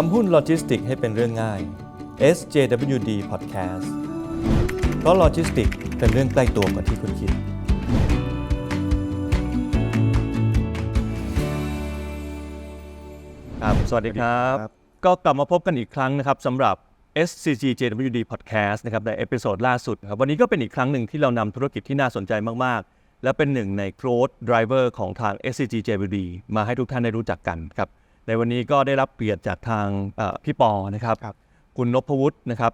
ทำหุ้นโลจิสติกให้เป็นเรื่องง่าย SJWD Podcast เพราะโลจิสติกเป็นเรื่องใกล้ตัวกว่าที่คุณคิด ครับ สวัสดีครับครับก็กลับมาพบกันอีกครั้งนะครับสำหรับ SCG JWD Podcast นะครับในเอพิโซดล่าสุดนะครับวันนี้ก็เป็นอีกครั้งหนึ่งที่เรานำธุรกิจที่น่าสนใจมาก ๆ และเป็นหนึ่งใน growth driver ของทาง SCG JWD มาให้ทุกท่านได้รู้จักกันครับ ในวันนี้ก็ได้รับเกียรติจากทางเอ่อพี่ปอนะครับครับคุณนพวุฒินะครับ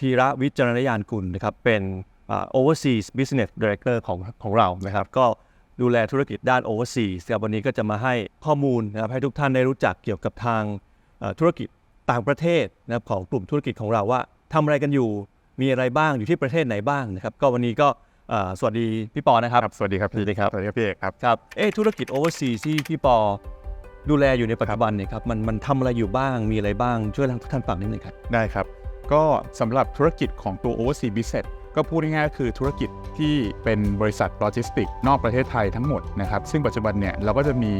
ธีระวิจารณญาณกุลนะครับเป็นอ่า overseas business director ของของเรานะครับ ก็ดูแลธุรกิจด้าน overseas ครับวันนี้ก็จะมาให้ข้อมูลนะครับให้ทุกท่านได้รู้จักเกี่ยวกับทางเอ่อธุรกิจต่างประเทศนะครับของกลุ่มธุรกิจของเราว่าทำอะไรกันอยู่มีอะไรบ้างอยู่ที่ประเทศไหนบ้างนะครับ ก็วันนี้ก็เอ่อสวัสดีพี่ปอนะครับครับสวัสดีครับสวัสดีครับสวัสดีครับพี่เอกครับครับเอ๊ะธุรกิจ overseas ที่พี่ปอ ดูแลอยู่ในปัจจุบันเนี่ยครับมันมันทำอะไรอยู่บ้างมีอะไรบ้างช่วยให้ทุกท่านฟังนิดหนึงครับ ได้ครับ ก็สำหรับธุรกิจของตัว Overseas Business ก็พูดง่ายๆก็คือธุรกิจที่เป็นบริษัทโลจิสติกนอกประเทศไทยทั้งหมดนะครับ ซึ่งปัจจุบันเนี่ยเราก็จะมี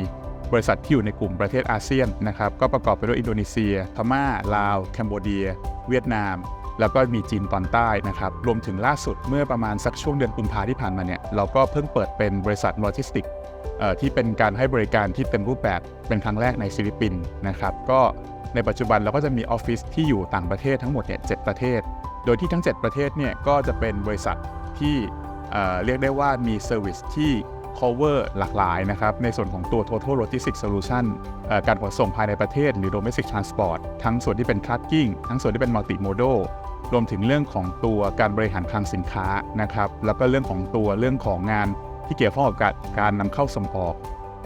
บริษัทที่อยู่ในกลุ่มประเทศอาเซียนนะครับ ก็ประกอบไปด้วยอินโดนีเซีย พม่า ลาว แคนโบเดีย เวียดนาม แล้วก็มีจีนตอนใต้นะครับ รวมถึงล่าสุดเมื่อประมาณสักช่วงเดือนกุมภาที่ผ่านมาเนี่ย เราก็เพิ่งเปิดเป็นบริษัทโลจิสติก ที่เป็นการให้บริการที่เต็มรูปแบบเป็นครั้งแรกในฟิลิปปินส์นะครับก็ในปัจจุบันเราก็จะมีออฟฟิศที่อยู่ต่างประเทศทั้งหมดเนี่ยเจ็ดประเทศ โดยที่ทั้ง 7 ประเทศเนี่ยก็จะเป็นบริษัทที่เเรียกได้ว่ามีเซอร์วิสที่ cover หลากหลายนะครับ ในส่วนของตัว total logistics solution การขนส่งภายในประเทศหรือ domestic transport ทั้งส่วนที่เป็น trucking ทั้งส่วนที่เป็น multimodal รวมถึงเรื่องของตัวการบริหารคลังสินค้านะครับ แล้วก็เรื่องของตัวเรื่องของงาน ที่เกี่ยวข้องกับการการนำเข้าส่งออก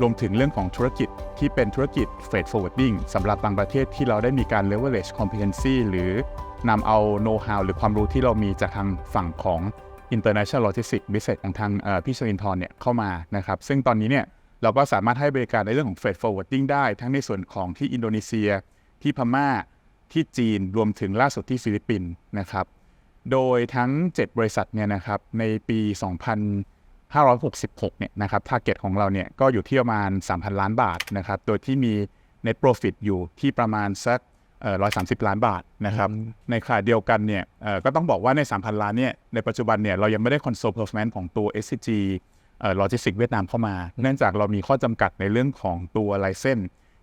รวมถึงเรื่องของธุรกิจที่เป็นธุรกิจ freight forwarding สำหรับบางประเทศที่เราได้มีการ leverage competency หรือนำเอา know how หรือความรู้ที่เรามีจากทางฝั่งของ international logistics business ของทางพี่ชลินทร์เนี่ยเข้ามานะครับ ซึ่งตอนนี้เนี่ยเราก็สามารถให้บริการในเรื่องของ freight forwarding ได้ ทั้งในส่วนของที่อินโดนีเซีย ที่พม่าที่จีนรวมถึงล่าสุดที่ฟิลิปปินส์นะครับ โดยทั้ง 7 บริษัทเนี่ยนะครับในปี 2566เนี่ยนะครับทาร์เก็ตของเราเนี่ยก็อยู่ที่ประมาณ 3,000 ล้านบาทนะครับโดยที่มี net profit อยู่ที่ประมาณสักเอ่อ130ล้านบาทนะครับในขณะเดียวกันเนี่ยเอ่อก็ต้องบอกว่าใน 3,000 ล้านเนี่ยในปัจจุบันเนี่ยเรายังไม่ได้ console performance ของตัว SCG เอ่อ Logistics เวียดนามเข้ามา เนื่องจากเรามีข้อจำกัดในเรื่องของตัวไลเซน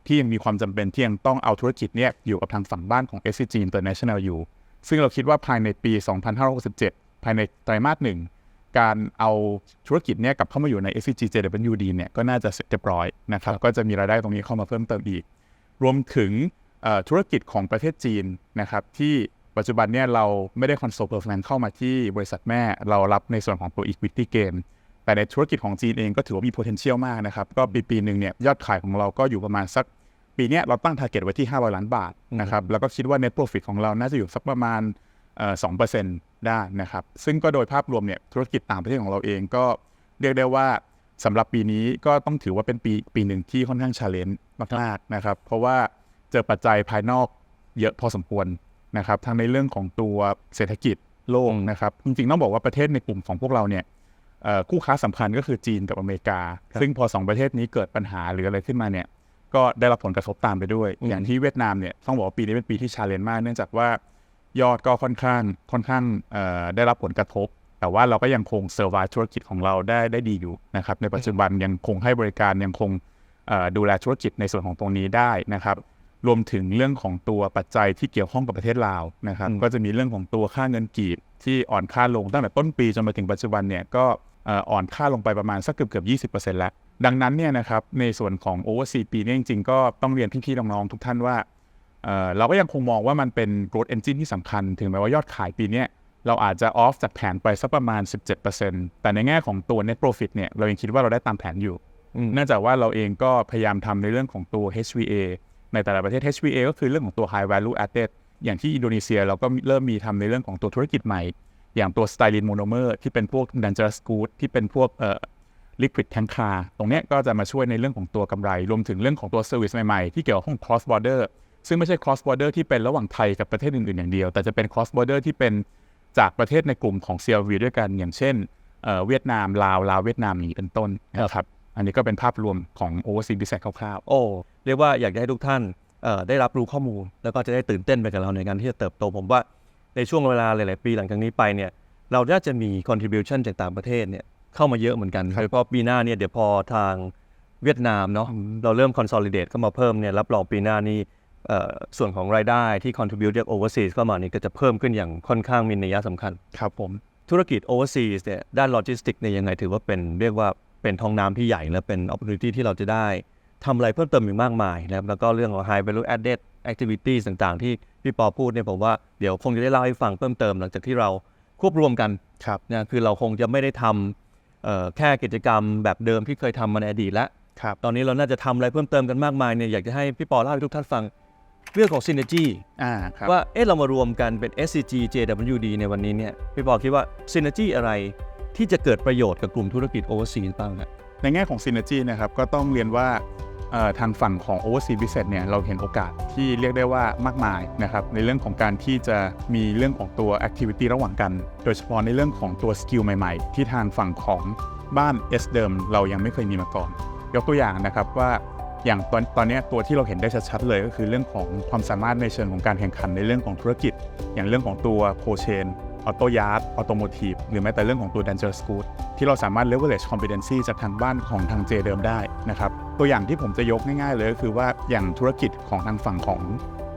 ที่ยังมีความจำเป็นที่ยังต้องเอาธุรกิจเนี่ยอยู่กับทางฝั่งบ้านของ SCG International อยู่ ซึ่งเราคิดว่าภายในปี 2567 ภายในไตรมาสหนึ่ง การเอาธุรกิจเนี่ยกลับเข้ามาอยู่ใน SCG JWD เนี่ยก็น่าจะเสร็จเรียบร้อยนะครับก็จะมีรายได้ตรงนี้เข้ามาเพิ่มเติมอีก รวมถึงเอ่อธุรกิจของประเทศจีนนะครับที่ปัจจุบันเนี่ยเราไม่ได้ console performance เข้ามาที่บริษัทแม่เรารับในส่วนของตัว equity gain แต่ในธุรกิจของจีนเองก็ถือว่ามี potential มากนะครับ ก็ปีปีหนึ่งเนี่ยยอดขายของเราก็อยู่ประมาณสัก ปีเนี้ยเราตั้ง target ไว้ที่ 500 ล้านบาทนะครับแล้วก็คิดว่า net profit ของเราน่าจะอยู่สักประมาณ เอ่อ2%ได้นะครับ ซึ่งก็โดยภาพรวมเนี่ยธุรกิจต่างประเทศของเราเองก็เรียกได้ว่าสำหรับปีนี้ก็ต้องถือว่าเป็นปีปีหนึ่งที่ค่อนข้าง challenge มากๆนะครับ เพราะว่าเจอปัจจัยภายนอกเยอะพอสมควรนะครับทั้งในเรื่องของตัวเศรษฐกิจโลกนะครับ จริงๆต้องบอกว่าประเทศในกลุ่มของพวกเราเนี่ยเอ่อคู่ค้าสำคัญก็คือจีนกับอเมริกา ซึ่งพอสองประเทศนี้เกิดปัญหาหรืออะไรขึ้นมาเนี่ยก็ได้รับผลกระทบตามไปด้วยอืมอย่างที่เวียดนามเนี่ยต้องบอกว่าปีนี้เป็นปีที่ชาเลนจ์มาก เนื่องจากว่า ยอดก็ค่อนข้างค่อนข้างได้รับผลกระทบ แต่ว่าเราก็ยังคงเซอร์ไวธุรกิจของเราได้ได้ดีอยู่นะครับในปัจจุบันยังคงให้บริการยังคงดูแลธุรกิจในส่วนของตรงนี้ได้นะครับรวมถึงเรื่องของตัวปัจจัยที่เกี่ยวข้องกับประเทศลาวนะครับก็จะมีเรื่องของตัวค่าเงินกีบที่อ่อนค่าลงตั้งแต่ต้นปีจนมาถึงปัจจุบันเนี่ยก็อ่อนค่าลงไปประมาณสักเกือบเกือบ20%แล้ว ดังนั้นเนี่ยนะครับในส่วนของ Overseas ปีนี้จริงๆ ก็ต้องเรียนพี่ๆน้องๆทุกท่านว่า เอ่อเราก็ยังคงมองว่ามันเป็น growth engine ที่สำคัญ ถึงแม้ว่ายอดขายปีเนี้ยเราอาจจะ off จากแผนไปสักประมาณ 17%แต่ในแง่ของตัว net profit เนี่ยเรายังคิดว่าเราได้ตามแผนอยู่อืมเนื่องจากว่าเราเองก็พยายามทำในเรื่องของตัว HVA ในแต่ละประเทศ HVA ก็คือเรื่องของตัว high value added อย่างที่อินโดนีเซียเราก็เริ่มมีทำในเรื่องของตัวธุรกิจใหม่ อย่างตัว styrene monomer ที่เป็นพวก dangerous good ที่เป็นพวกเอ่อ liquid tank car ตรงเนี้ยก็จะมาช่วยในเรื่องของตัวกำไร รวมถึงเรื่องของตัว service ใหม่ๆ ที่เกี่ยวข้อง cross border ซึ่งไม่ใช่ cross border ที่เป็นระหว่างไทยกับประเทศอื่นๆอย่างเดียว แต่จะเป็น cross border ที่เป็นจากประเทศในกลุ่มของ CLV ด้วยกัน อย่างเช่นเอ่อเวียดนามลาวลาวเวียดนามอย่างนี้เป็นต้นนะครับอันนี้ก็เป็นภาพรวมของ overseas business คร่าวๆ โอ้ เรียกว่าอยากจะให้ทุกท่านเอ่อได้รับรู้ข้อมูล แล้วก็จะได้ตื่นเต้นไปกับเราในการที่จะเติบโต ผมว่าในช่วงเวลาหลาย ๆ ปีหลังจากนี้ไปเนี่ยเราน่าจะมี contribution จากต่างประเทศเนี่ยเข้ามาเยอะเหมือนกันโดยเฉพาะปีหน้าเนี่ยเดี๋ยวพอทางเวียดนามเนาะเราเริ่ม consolidate เข้ามาเพิ่มเนี่ยรับรองปีหน้านี่เอ่อ ส่วนของรายได้ที่ contribute จาก overseas เข้ามานี่ก็จะเพิ่มขึ้นอย่างค่อนข้างมีนัยสำคัญ ครับผม ธุรกิจ overseas เนี่ยด้านโลจิสติกเนี่ยยังไงถือว่าเป็นเรียกว่าเป็นท้องน้ำที่ใหญ่ และเป็น opportunity ที่เราจะได้ทำอะไรเพิ่มเติมอีกมากมายนะครับแล้วก็เรื่องของ high value added activities ต่างๆ ที่พี่ปอพูดเนี่ยผมว่าเดี๋ยวคงจะได้เล่าให้ฟังเพิ่มเติมหลังจากที่เราควบรวมกันครับนะคือเราคงจะไม่ได้ทำเอ่อแค่กิจกรรมแบบเดิมที่เคยทำมาในอดีตแล้วครับตอนนี้เราน่าจะทำอะไรเพิ่มเติมกันมากมายเนี่ยอยากจะให้พี่ปอเล่าให้ทุกท่านฟัง เรื่องของ synergy อ่าครับว่าเอ๊ะเรามารวมกันเป็น SCG JWD ในวันนี้เนี่ยพี่ปอคิดว่า synergy อะไรที่จะเกิดประโยชน์กับกลุ่มธุรกิจ overseas บ้างอะในแง่ของ Synergy นะครับก็ต้องเรียนว่าเอ่อทางฝั่งของ Overseas Business เนี่ยเราเห็นโอกาสที่เรียกได้ว่ามากมายนะครับในเรื่องของการที่จะมีเรื่องของตัว Activity ระหว่างกัน โดยเฉพาะในเรื่องของตัวสกิลใหม่ๆ ที่ทางฝั่งของบ้าน S เดิมเรายังไม่เคยมีมาก่อน ยกตัวอย่างนะครับว่า อย่างตอนตอนนี้ตัวที่เราเห็นได้ชัดๆเลยก็คือเรื่องของความสามารถในเชิงของการแข่งขันในเรื่องของธุรกิจ อย่างเรื่องของตัวโคเชนออโตยาร์ดออโตโมทีฟหรือแม้แต่เรื่องของตัว Dangerous Good ที่เราสามารถ leverage competency จากทางบ้านของทางเจเดิมได้นะครับ ตัวอย่างที่ผมจะยกง่ายๆเลยก็คือว่าอย่างธุรกิจของทางฝั่งของ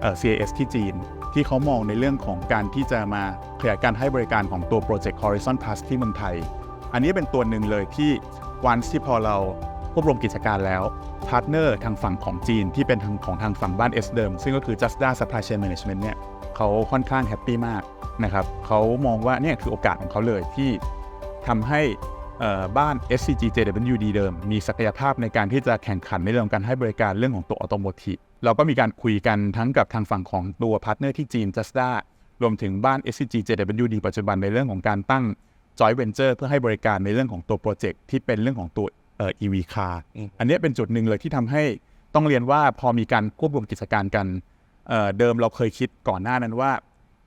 เอ่อ CAS ที่จีน ที่เขามองในเรื่องของการที่จะมาขยายการให้บริการของตัว Project Horizon Plus ที่เมืองไทย อันนี้เป็นตัวหนึ่งเลยที่วันที่พอเรา ควบรวมกิจการแล้วพาร์ทเนอร์ทางฝั่งของจีนที่เป็นทางของทางฝั่งบ้าน S เดิมซึ่งก็คือ Justa Supply Chain Management เนี่ยเขาค่อนข้างแฮปปี้มากนะครับเขามองว่าเนี่ยคือโอกาสของเขาเลยที่ทำให้เอ่อบ้าน SCG JWD เดิม มีศักยภาพในการที่จะแข่งขันในเรื่องการให้บริการเรื่องของตัวออโตโมทีฟเราก็มีการคุยกันทั้งกับทางฝั่งของตัวพาร์ทเนอร์ที่จีน Justa รวมถึงบ้าน SCG JWD ปัจจุบันในเรื่องของการตั้ง joint venture เพื่อให้บริการในเรื่องของตัวโปรเจกต์ที่เป็นเรื่องของตัว เอ่อ EV car อืมอันเนี้ยเป็นจุดหนึ่งเลยที่ทำให้ต้องเรียนว่าพอมีการควบรวมกิจการกันเอ่อเดิมเราเคยคิดก่อนหน้านั้นว่า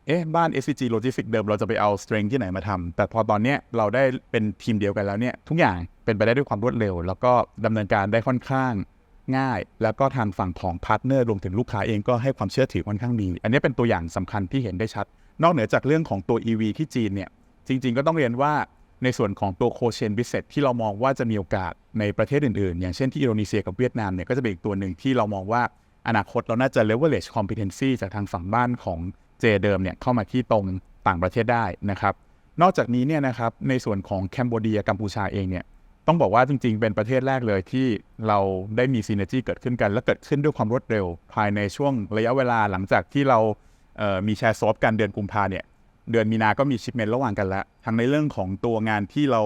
เอ๊ะบ้าน SCG Logistics เดิมเราจะไปเอา strength ที่ไหนมาทำแต่พอตอนเนี้ยเราได้เป็นทีมเดียวกันแล้วเนี่ยทุกอย่างเป็นไปได้ด้วยความรวดเร็ว แล้วก็ดำเนินการได้ค่อนข้างง่าย แล้วก็ทางฝั่งของพาร์ทเนอร์รวมถึงลูกค้าเองก็ให้ความเชื่อถือค่อนข้างดี อันนี้เป็นตัวอย่างสำคัญที่เห็นได้ชัด นอกเหนือจากเรื่องของตัว EV ที่จีนเนี่ยจริง ๆ ก็ต้องเรียนว่า ในส่วนของตัวโคเชนบิสเซตที่เรามองว่าจะมีโอกาสในประเทศอื่นๆ อย่างเช่นที่อินโดนีเซียกับเวียดนามเนี่ยก็จะเป็นอีกตัวหนึ่งที่เรามองว่าอนาคตเราน่าจะ leverage competency จากทางฝั่งบ้านของเจเดิมเนี่ยเข้ามาที่ตรงต่างประเทศได้นะครับ นอกจากนี้เนี่ยนะครับในส่วนของแคนเบเดียกัมพูชาเองเนี่ยต้องบอกว่าจริงๆ เป็นประเทศแรกเลยที่เราได้มีซีเนจีเกิดขึ้นกัน และเกิดขึ้นด้วยความรวดเร็ว ภายในช่วงระยะเวลาหลังจากที่เรามีแชร์ซอฟกันเดือนกุมภาเนี่ย เดือนมีนาก็มีชิปเมนต์ระหว่างกันแล้วทั้งในเรื่องของตัวงานที่เรา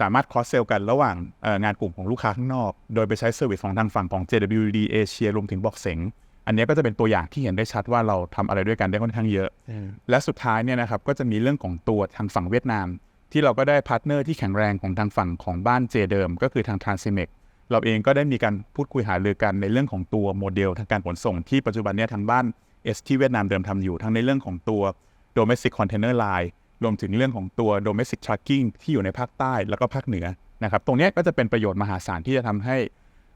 สามารถค o อ s เซลกันระหว่างเอ่องานกลุ่มของลูกค้าข้างนอก โดยไปใช้เซอร์วิสของทางฝั่งของ JWD Asia รวมถึงบอกเสงอันนี้ก็จะเป็นตัวอย่างที่เห็นได้ชัดว่าเราทำอะไรด้วยกันได้ค่อนข้างเยอะ และสุดท้ายเนี่ยนะครับก็จะมีเรื่องของตัวทางฝั่งเวียดนาม ที่เราก็ได้พาร์ทเนอร์ที่แข็งแรงของทางฝั่งของบ้านเจเดิม ก็คือทาง t r a n s i m e x เราเองก็ได้มีการพูดคุยหารือกันในเรื่องของตัวโมเดลทางการขนส่งที่ปัจจุบันเนี่ยทางบ้าน S ที่เวียดนามเดิมทำอยู่ทั้งในเรื่องของตัว domestic container line รวมถึงเรื่องของตัว domestic trucking ที่อยู่ในภาคใต้แล้วก็ภาคเหนือนะครับ ตรงเนี้ยก็จะเป็นประโยชน์มหาศาลที่จะทำให้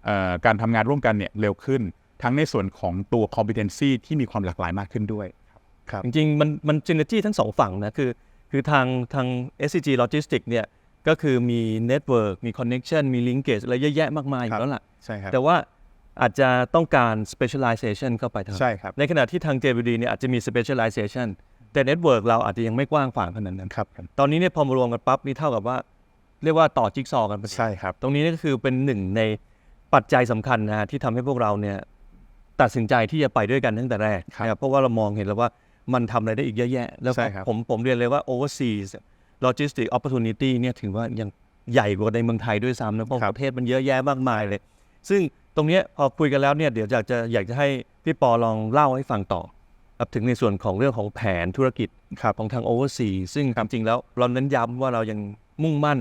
เอ่อการทำงานร่วมกันเนี่ยเร็วขึ้น ทั้งในส่วนของตัว competency ที่มีความหลากหลายมากขึ้นด้วยครับจริงๆ มันมัน synergy ทั้งสองฝั่งนะคือคือทางทาง SCG Logistics เนี่ยก็คือมี network มี connection มี linkage อะไรเยอะแยะมากมายอยู่แล้วล่ะใช่ครับแต่ว่าอาจจะต้องการ specialization เข้าไปเท่านั้นใช่ครับในขณะที่ทาง JWD เนี่ยอาจจะมี specialization แต่ network เราอาจจะยังไม่กว้างขวางขนาดนั้นครับ ตอนนี้เนี่ยพอมารวมกันปั๊บนี่เท่ากับว่า เรียกว่าต่อจิ๊กซอว์กันไปใช่ครับ ตรงนี้นี่ก็คือเป็นหนึ่งในปัจจัยสำคัญนะฮะที่ทำให้พวกเราเนี่ยตัดสินใจที่จะไปด้วยกันตั้งแต่แรกครับนะครับเพราะว่าเรามองเห็นแล้วว่ามันทำอะไรได้อีกเยอะแยะ แล้วใช่ครับผมผมเรียนเลยว่า overseas logistic opportunity เนี่ยถือว่ายังใหญ่กว่าในเมืองไทยด้วยซ้ำนะเพราะครับประเทศมันเยอะแยะมากมายเลย ซึ่งตรงเนี้ยพอคุยกันแล้วเนี่ยเดี๋ยวอยากจะอยากจะให้พี่ปอลองเล่าให้ฟังต่อครับ ถึงในส่วนของเรื่องของแผนธุรกิจครับของทาง overseas ซึ่งจริงๆแล้วเราเน้นย้ำว่าเรายังมุ่งมั่น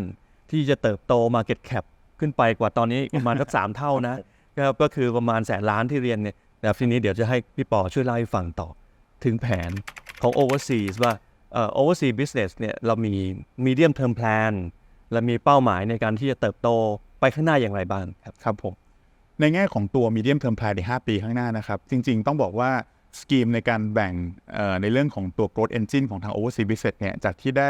ที่จะเติบโต market cap ขึ้นไปกว่าตอนนี้ประมาณสักสามเท่านะนะครับก็คือประมาณแสนล้านที่เรียนเนี่ยแต่ทีนี้เดี๋ยวจะให้พี่ปอช่วยเล่าให้ฟังต่อ ถึงแผนของ overseas ว่าเอ่อ overseas business เนี่ยเรามี medium term plan และมีเป้าหมายในการที่จะเติบโตไปข้างหน้าอย่างไรบ้างครับครับผมในแง่ของตัว medium term plan ใน 5 ปีข้างหน้านะครับ จริง ๆ ต้องบอกว่า สกีมในการแบ่งในเรื่องของตัว growth engine ของทาง overseas business เนี่ยจากที่ได้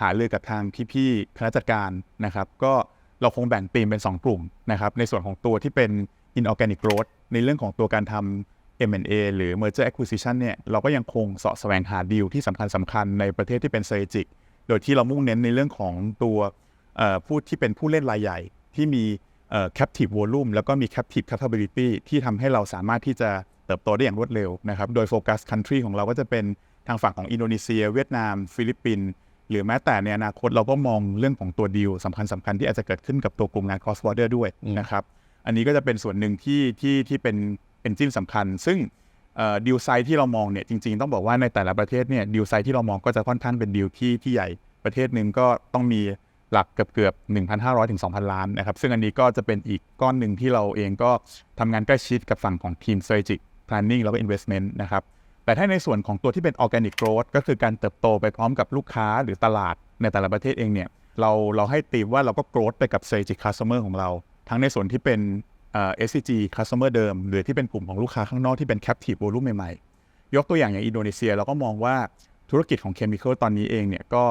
หาเรือกับทางพี่ๆคณะจัดการนะครับก็เราคงแบ่งธีมเป็น 2 กลุ่มนะครับในส่วนของตัวที่เป็น inorganic growth ในเรื่องของตัวการทำ M&A หรือ merger acquisition เนี่ยเราก็ยังคงเสาะแสวงหาดีลที่สำคัญสำคัญในประเทศที่เป็น strategic โดยที่เรามุ่งเน้นในเรื่องของตัวผู้ที่เป็นผู้เล่นรายใหญ่ที่มี captive volume แล้วก็มี captive capability ที่ทำให้เราสามารถที่จะ เติบโตได้อย่างรวดเร็วนะครับโดยโฟกัส country ของเราก็จะเป็นทางฝั่งของอินโดนีเซีย เวียดนาม ฟิลิปปินส์หรือแม้แต่ในอนาคตเราก็มองเรื่องของตัวดีลสำคัญสำคัญที่อาจจะเกิดขึ้นกับตัวกลุ่มงาน cross border ด้วยนะครับอันนี้ก็จะเป็นส่วนหนึ่งที่ที่ที่เป็นเป็นจิ้นสำคัญ ซึ่งดีลไซส์ที่เรามองเนี่ยจริงๆ ต้องบอกว่าในแต่ละประเทศเนี่ยดีลไซส์ที่เรามองก็จะค่อนข้างเป็นดีลที่ที่ใหญ่ประเทศหนึ่งก็ต้องมีหลักเกือบเกือบ1,500ถึง2,000 ล้านนะครับซึ่งอันนี้ก็จะเป็นอีกก้อนหนึ่งที่เราเองก็ทำงานใกล้ชิดกับฝั่งของทีม strategic planning แล้วก็ investment นะครับ แต่ถ้าในส่วนของตัวที่เป็น organic growth ก็คือการเติบโตไปพร้อมกับลูกค้าหรือตลาดในแต่ละประเทศเองเนี่ย เราเราให้ตีมว่าเราก็ growth ไปกับ strategic customer ของเรา ทั้งในส่วนที่เป็นเอ่อ SCG customer เดิม หรือที่เป็นกลุ่มของลูกค้าข้างนอกที่เป็น captive volume ใหม่ๆ ยกตัวอย่างอย่างอินโดนีเซียเราก็มองว่าธุรกิจของเคมีคอลตอนนี้เองเนี่ยก็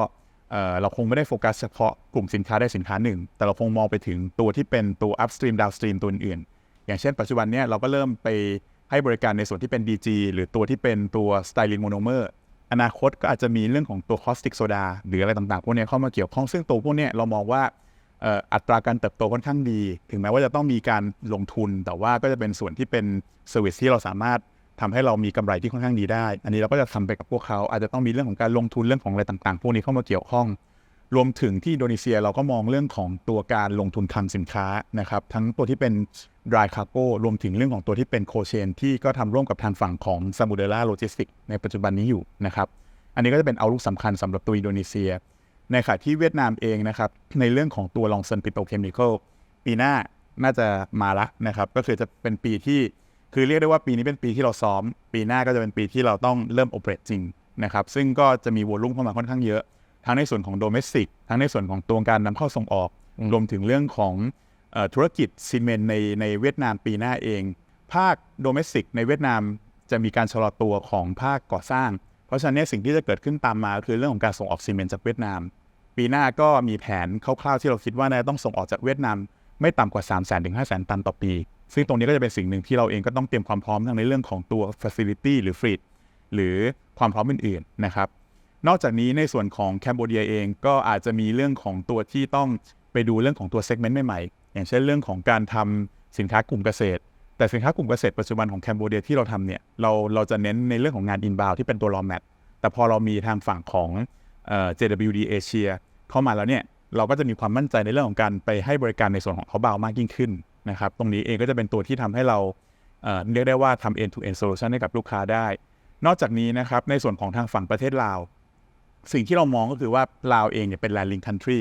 เอ่อเราคงไม่ได้โฟกัสเฉพาะกลุ่มสินค้าได้สินค้าหนึ่ง แต่เราคงมองไปถึงตัวที่เป็นตัว upstream downstream ตัวอื่นๆอย่างเช่นปัจจุบันเนี่ยเราก็เริ่มไป ให้บริการในส่วนที่เป็น DG หรือตัวที่เป็นตัว styrene monomer อนาคตก็อาจจะมีเรื่องของตัว caustic soda หรืออะไรต่างๆ พวกนี้เข้ามาเกี่ยวข้องซึ่งตัวพวกนี้เรามองว่าอัตราการเติบโตค่อนข้างดี ถึงแม้ว่าจะต้องมีการลงทุน แต่ว่าก็จะเป็นส่วนที่เป็นเซอร์วิสที่เราสามารถทำให้เรามีกำไรที่ค่อนข้างดีได้ อันนี้เราก็จะทำไปกับพวกเขา อาจจะต้องมีเรื่องของการลงทุนเรื่องของอะไรต่างๆ พวกนี้เข้ามาเกี่ยวข้อง รวมถึงที่อินโดนีเซียเราก็มองเรื่องของตัวการลงทุนคลังสินค้านะครับ ทั้งตัวที่เป็น dry cargo รวมถึงเรื่องของตัวที่เป็นโคเชนที่ก็ทำร่วมกับทางฝั่งของซามูเดล่าโลจิสติกในปัจจุบันนี้อยู่นะครับ อันนี้ก็จะเป็นเอาลุกสำคัญสำหรับตัวอินโดนีเซีย ในขณะที่เวียดนามเองนะครับ ในเรื่องของตัวลองเซนปิโตเคมีคอลปีหน้าน่าจะมาละนะครับ ก็คือจะเป็นปีที่คือเรียกได้ว่าปีนี้เป็นปีที่เราซ้อม ปีหน้าก็จะเป็นปีที่เราต้องเริ่มโอเปเรตจริงนะครับ ซึ่งก็จะมีวอลุ่มเข้ามาค่อนข้างเยอะ ทั้งในส่วนของโดเมสติกทั้งในส่วนของตัวการนำเข้าส่งออก รวมถึงเรื่องของเออธุรกิจซีเมนต์ในในเวียดนามปีหน้าเอง ภาคโดเมสติกในเวียดนามจะมีการชะลอตัวของภาคก่อสร้าง เพราะฉะนั้นเนยสิ่งที่จะเกิดขึ้นตามมาก็คือเรื่องของการส่งออกซีเมนต์จากเวียดนาม ปีหน้าก็มีแผนคร่าวๆที่เราคิดว่าน่าจะต้องส่งออกจากเวียดนามไม่ต่ำกว่า 3 0 0 0 0 0ถึง5 0 0 0 0 ตันต่อปี ซึ่งตรงนี้ก็จะเป็นสิ่งหนึ่งที่เราเองก็ต้องเตรียมความพร้อมทั้งในเรื่องของตัว facility หรือ fleet หรือความพร้อมอื่นๆนะครับ นอกจากนี้ในส่วนของแคนเบเดียเองก็อาจจะมีเรื่องของตัวที่ต้องไปดูเรื่องของตัวเซกเมนต์ใหม่ๆ อย่างเช่นเรื่องของการทำสินค้ากลุ่มเกษตร แต่สินค้ากลุ่มเกษตรปัจจุบันของแคนเบเดียที่เราทำเนี่ยเราเราจะเน้นในเรื่องของงานอินบาวที่เป็นตัวรอแมทแต่พอเรามีทางฝั่งของเอ่อ JWD Asia เข้ามาแล้วเนี่ยเราก็จะมีความมั่นใจในเรื่องของการไปให้บริการในส่วนของเขาบาวมากยิ่งขึ้นนะครับตรงนี้เองก็จะเป็นตัวที่ทำให้เราเอ่อเรียกได้ว่าทำ end to end solution ให้กับลูกค้าได้ นอกจากนี้นะครับในส่วนของทางฝั่งประเทศลาว สิ่งที่เรามองก็คือว่าลาวเองเนี่ยเป็น landing country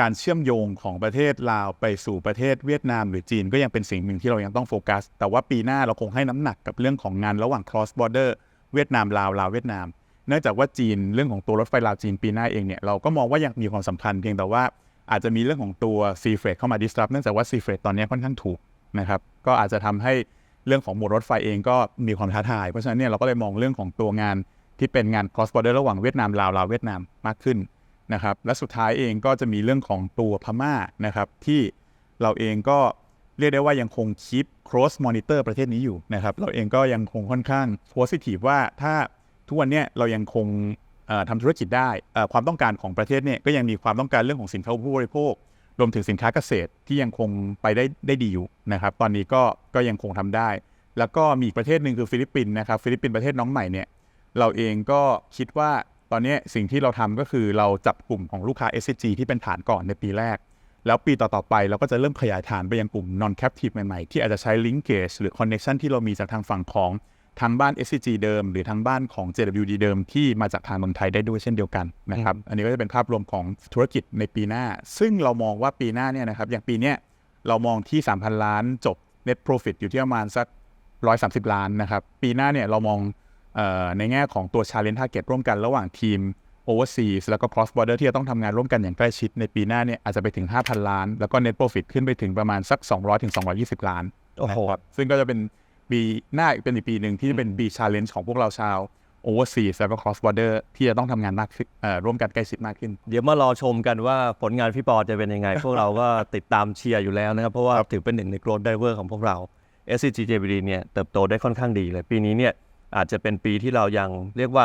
การเชื่อมโยงของประเทศลาวไปสู่ประเทศเวียดนามหรือจีนก็ยังเป็นสิ่งหนึ่งที่เรายังต้องโฟกัส แต่ว่าปีหน้าเราคงให้น้ำหนักกับเรื่องของงานระหว่าง cross border เวียดนามลาวลาวเวียดนาม เนื่องจากว่าจีนเรื่องของตัวรถไฟลาวจีนปีหน้าเองเนี่ยเราก็มองว่ายังมีความสำคัญเพียงแต่ว่าอาจจะมีเรื่องของตัว sea f r e i g h เข้ามา disrupt เนื่องจากว่า sea f r e i g h ตอนนี้ค่อนข้างถูกนะครับก็อาจจะทำให้เรื่องของโหมดรถไฟเองก็มีความท้าทาย เพราะฉะนั้นเนี่ยเราก็เลยมองเรื่องของตัวงาน ที่เป็นงาน cross border ระหว่างเวียดนามลาวลาวเวียดนามมากขึ้นนะครับและสุดท้ายเองก็จะมีเรื่องของตัวพม่านะครับที่เราเองก็เรียกได้ว่ายังคงคีป cross monitor ประเทศนี้อยู่นะครับเราเองก็ยังคงค่อนข้าง positive ว่าถ้าทุกวันนี้เรายังคงเอ่อทำธุรกิจได้ความต้องการของประเทศเนี่ยก็ยังมีความต้องการเรื่องของสินค้าผู้บริโภค รวมถึงสินค้าเกษตรที่ยังคงไปได้ได้ดีอยู่นะครับตอนนี้ก็ก็ยังคงทำได้ แล้วก็มีประเทศหนึ่งคือฟิลิปปินส์นะครับฟิลิปปินส์ประเทศน้องใหม่เนี่ย เราเองก็คิดว่าตอนนี้สิ่งที่เราทำก็คือเราจับกลุ่มของลูกค้า SCG ที่เป็นฐานก่อนในปีแรก แล้วปีต่อ ๆ ไปเราก็จะเริ่มขยายฐานไปยังกลุ่ม non captive ใหม่ ๆ ที่อาจจะใช้ linkage หรือ connection ที่เรามีจากทางฝั่งของทางบ้าน SCG เดิม หรือทางบ้านของ JWD เดิมที่มาจากทางเมืองไทยได้ด้วยเช่นเดียวกันนะครับ อันนี้ก็จะเป็นภาพรวมของธุรกิจในปีหน้า ซึ่งเรามองว่าปีหน้าเนี่ยนะครับอย่างปีเนี้ยเรามองที่ 3,000 ล้านจบ net profit อยู่ที่ประมาณสัก130 ล้านนะครับปีหน้าเนี่ยเรามองเอ่อ ในแง่ของตัว challenge target ร่วมกันระหว่างทีม overseas แล้วก็ cross border ที่จะต้องทำงานร่วมกันอย่างใกล้ชิดในปีหน้าเนี่ยอาจจะไปถึง 5,000 ล้าน แล้วก็ net profit ขึ้นไปถึงประมาณสัก 200-220 ล้านโอ้โหนะครับซึ่งก็จะเป็นปีหน้าเป็นอีกปีหนึ่งที่จะเป็น B Challenge ของพวกเราชาว Overseas แล้วก็ Cross Border ที่จะต้องทำงานมากขึ้นเอ่อร่วมกันใกล้ชิดมากขึ้น เดี๋ยวมารอชมกันว่าผลงานพี่ปอจะเป็นยังไง พวกเราก็ติดตามเชียร์อยู่แล้วนะครับเพราะว่าถือเป็นหนึ่งใน growth driver ของพวกเรา SCGJBD เนี่ยเติบโตได้ค่อนข้างดีเลยปีนี้เนี่ย อาจจะเป็นปีที่เรายังเรียกว่า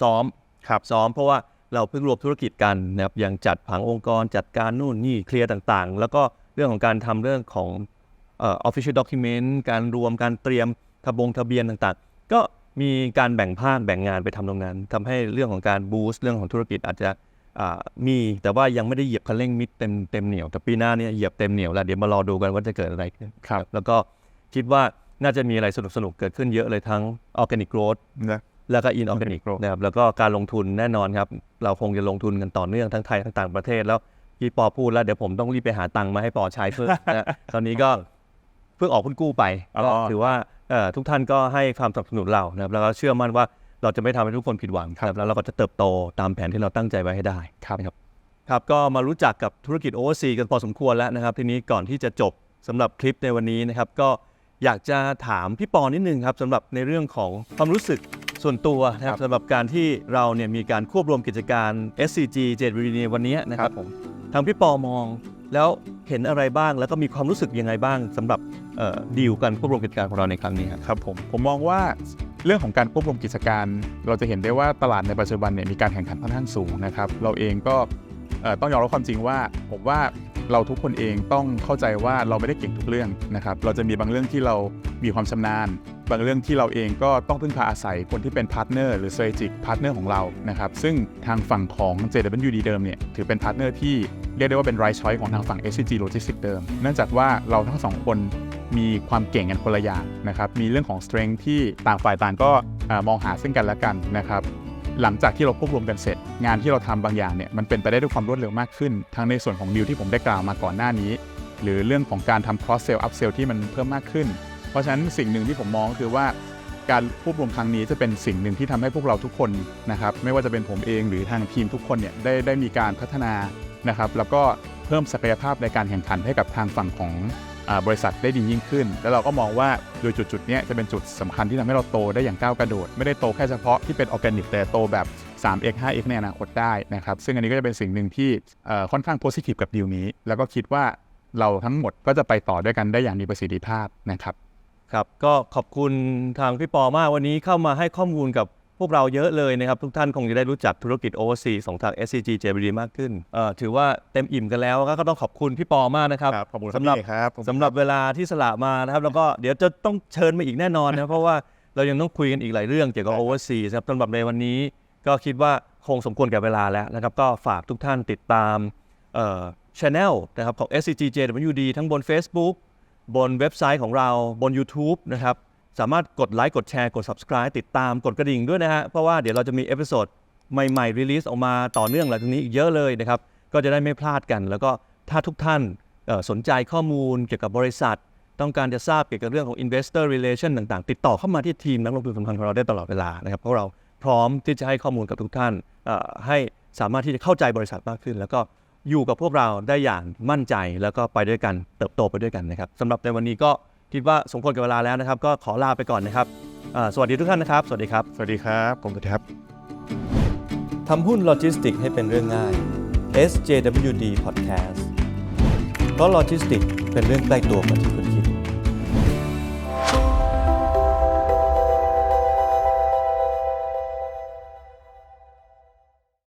ซ้อมครับซ้อมเพราะว่าเราเพิ่งรวมธุรกิจกันนะครับยังจัดผังองค์กรจัดการนู่นนี่เคลียร์ต่างๆ แล้วก็เรื่องของการทำเรื่องของเอ่อ official document การรวมการเตรียมทะบงทะเบียนต่างๆ ก็มีการแบ่งภาคแบ่งงานไปทำตรงนั้นทำให้เรื่องของการบูสต์เรื่องของธุรกิจอาจจะอ่ามีแต่ว่ายังไม่ได้เหยียบคันเร่งมิดเต็มเต็มเหนียวแต่ปีหน้าเนี่ยเหยียบเต็มเหนียวแล้วเดี๋ยวมารอดูกันว่าจะเกิดอะไรขึ้นครับแล้วก็คิดว่า น่าจะมีอะไรสนุกๆเกิดขึ้นเยอะเลยทั้ง organic growth นะแล้วก็ inorganic Organic growth นะครับแล้วก็การลงทุนแน่นอนครับ เราคงจะลงทุนกันต่อเนื่องทั้งไทยทั้งต่างประเทศแล้วพี่ปอพูดแล้วเดี๋ยวผมต้องรีบไปหาตังค์มาให้ปอใช้เพิ่มนะตอนนี้ก็เพิ่งออกหุ้นกู้ไปอ๋อก็ถือว่าเอ่อทุกท่านก็ให้ความสนับสนุนเรานะครับแล้วก็เชื่อมั่นว่าเราจะไม่ทำให้ทุกคนผิดหวังครับแล้วเราก็จะเติบโตตามแผนที่เราตั้งใจไว้ให้ได้ครับครับก็มารู้จักกับธุรกิจโอเวอร์ซีกันพอสมควรแล้วนะครับ ทีนี้ก่อนที่จะจบสำหรับคลิปในวันนี้นะครับก็ อยากจะถามพี่ปอนิดนึงครับสำหรับในเรื่องของความรู้สึกส่วนตัวนะคครัรับบ สำหรับการที่เราเนี่ยมีการควบรวมกิจการ SCG 7 v ในวันนี้นะครับผมทางพี่ปอมองแล้วเห็นอะไรบ้างแล้วก็มีความรู้สึกยังไงบ้างสำหรับเอ่อดีลกันควบรวมกิจการของเราในครั้งนี้ครับ ครับผมผมมองว่าเรื่องของการควบรวมกิจการ เราจะเห็นได้ว่าตลาดในปัจจุบันเนี่ยมีการแข่งขันค่อนข้างสูงนะครับเราเองก็เอ่อต้องยอมรับความจริงว่า ผมว่า เราทุกคนเองต้องเข้าใจว่าเราไม่ได้เก่งทุกเรื่องนะครับ เราจะมีบางเรื่องที่เรามีความชำนาญ บางเรื่องที่เราเองก็ต้องพึ่งพาอาศัยคนที่เป็นพาร์ทเนอร์หรือ strategic partner ของเรานะครับ ซึ่งทางฝั่งของ JWD เดิมเนี่ยถือเป็นพาร์ทเนอร์ที่เรียกได้ว่าเป็น right choice ของทางฝั่ง SCG Logistics เดิม เนื่องจากว่าเราทั้งสองคนมีความเก่งกันคนละอย่างนะครับ มีเรื่องของ strength ที่ต่างฝ่ายต่างก็อมองหาซึ่งกันและกันนะครับ หลังจากที่เราควบรวมกันเสร็จ งานที่เราทำบางอย่างเนี่ยมันเป็นไปได้ด้วยความรวดเร็วมากขึ้น ทั้งในส่วนของดิวที่ผมได้กล่าวมาก่อนหน้านี้ หรือเรื่องของการทำ cross sell up sell ที่มันเพิ่มมากขึ้น เพราะฉะนั้นสิ่งหนึ่งที่ผมมองก็คือว่าการควบรวมครั้งนี้จะเป็นสิ่งหนึ่งที่ทำให้พวกเราทุกคนนะครับไม่ว่าจะเป็นผมเองหรือทางทีมทุกคนเนี่ยได้ได้มีการพัฒนานะครับแล้วก็เพิ่มศักยภาพในการแข่งขันให้กับทางฝั่งของ บริษัทได้ดียิ่งขึ้น แล้วเราก็มองว่าโดยจุดจุดๆนี้จะเป็นจุดสำคัญที่ทำให้เราโตได้อย่างก้าวกระโดด ไม่ได้โตแค่เฉพาะที่เป็นออร์แกนิกแต่โตแบบ 3x 5x ในอนาคตได้นะครับซึ่งอันนี้ก็จะเป็นสิ่งหนึ่งที่ค่อนข้างโพสิทีฟกับดีลนี้ แล้วก็คิดว่าเราทั้งหมดก็จะไปต่อด้วยกันได้อย่างมีประสิทธิภาพนะครับครับก็ขอบคุณทางพี่ปอมากวันนี้เข้ามาให้ข้อมูลกับ พวกเราเยอะเลยนะครับ ทุกท่านคงจะได้รู้จักธุรกิจ Overseas ของทาง SCG JBD มากขึ้นเอ่อถือว่าเต็มอิ่มกันแล้วก็ต้องขอบคุณพี่ปอมากนะครับครับขอบคุณครับสำหรับพี่ครับสำหรับเวลาที่สละมานะครับ แล้วก็เดี๋ยวจะต้องเชิญมาอีกแน่นอนนะครับเพราะว่าเรายังต้องคุยกันอีกหลายเรื่องเกี่ยวกับ Overseas ครับสำหรับในวันนี้ก็คิดว่าคงสมควรแก่เวลาแล้วนะครับ ก็ฝากทุกท่านติดตามเอ่อ channel นะครับของ SCG JWD ทั้งบน Facebook บนเว็บไซต์ของเราบน YouTube นะครับ สามารถกดไลค์กดแชร์กด subscribe ติดตามกดกระดิ่งด้วยนะฮะ เพราะว่าเดี๋ยวเราจะมีเอพิโซดใหม่ๆรีลิสออกมาต่อเนื่องหลังจากนี้อีกเยอะเลยนะครับ ก็จะได้ไม่พลาดกัน แล้วก็ถ้าทุกท่านสนใจข้อมูลเกี่ยวกับบริษัท ต้องการจะทราบเกี่ยวกับเรื่องของ investor relation ต่างๆ ติดต่อเข้ามาที่ทีมนักลงทุนสำคัญของเราได้ตลอดเวลานะครับเพราะเราพร้อมที่จะให้ข้อมูลกับทุกท่านให้สามารถที่จะเข้าใจบริษัทมากขึ้น แล้วก็อยู่กับพวกเราได้อย่างมั่นใจแล้วก็ไปด้วยกันเติบโตไปด้วยกันนะครับสำหรับในวันนี้ก็ คิดว่าสมควรกับเวลาแล้วนะครับ ก็ขอลาไปก่อนนะครับอ่าสวัสดีทุกท่านนะครับ สวัสดีครับ สวัสดีครับผมสวัสดีครับทำหุ้นโลจิสติกให้เป็นเรื่องง่าย SJWD Podcast เพราะโลจิสติกเป็นเรื่องใกล้ตัวกว่าที่คุณ